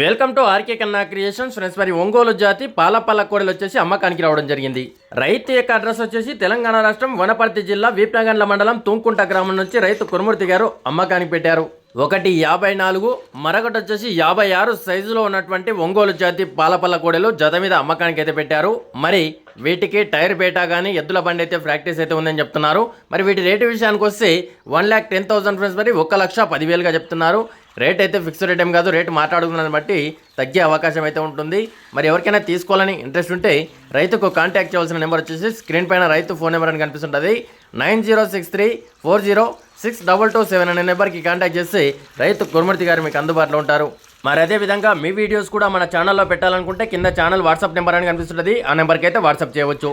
Welcome to RK Kanna creations. Friends మరి ఒంగోలు జాతి పాలపల్ల కోడలు వచ్చేసి అమ్మకానికి రావడం జరిగింది. రైతు యొక్క అడ్రస్ వచ్చేసి తెలంగాణ రాష్ట్రం వనపర్తి జిల్లా వీప్నగండ్ల మండలం తుంకుంట గ్రామం నుంచి రైతు కురుమూర్తి గారు అమ్మకానికి పెట్టారు. ఒకటి యాభై నాలుగు మరొకటి వచ్చేసి యాభై ఆరు సైజులో ఉన్నటువంటి ఒంగోలు జాతి పాలపల్ల కోడెలు జత మీద అమ్మకానికి అయితే పెట్టారు. మరి వీటికి టైర్ బేటా కానీ ఎద్దుల బండి అయితే ప్రాక్టీస్ అయితే ఉందని చెప్తున్నారు. మరి వీటి రేటు విషయానికి వస్తే one lakh ten thousand friends మరి ఒక లక్ష పదివేలుగా చెప్తున్నారు. రేట్ అయితే ఫిక్స్డ్ రేట్ ఏం కాదు రేటు మాట్లాడుకున్నదాన్ని బట్టి తగ్గే అవకాశం అయితే ఉంటుంది. మరి ఎవరికైనా తీసుకోవాలని ఇంట్రెస్ట్ ఉంటే రైతుకు కాంటాక్ట్ చేయాల్సిన నెంబర్ వచ్చేసి స్క్రీన్ పైన రైతు ఫోన్ నెంబర్ అని కనిపిస్తుంటుంది. Nine zero six three four zero six double two seven అనే నెంబర్కి కాంటాక్ట్ చేసి రైతు కురుమూర్తి గారు మీకు అందుబాటులో ఉంటారు. మరి అదే విధంగా మీ వీడియోస్ కూడా మన ఛానల్లో పెట్టాలనుకుంటే కింద ఛానల్ వాట్సాప్ నెంబర్ అని కనిపిస్తుంది ఆ నెంబర్కి అయితే వాట్సాప్ చేయవచ్చు.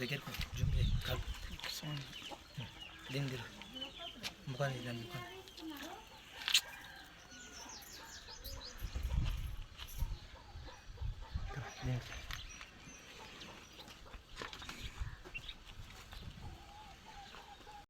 దగ్గరికి జూమ్ చేయి కాదు దీని ముఖాన్ని దాని ముఖాన్ని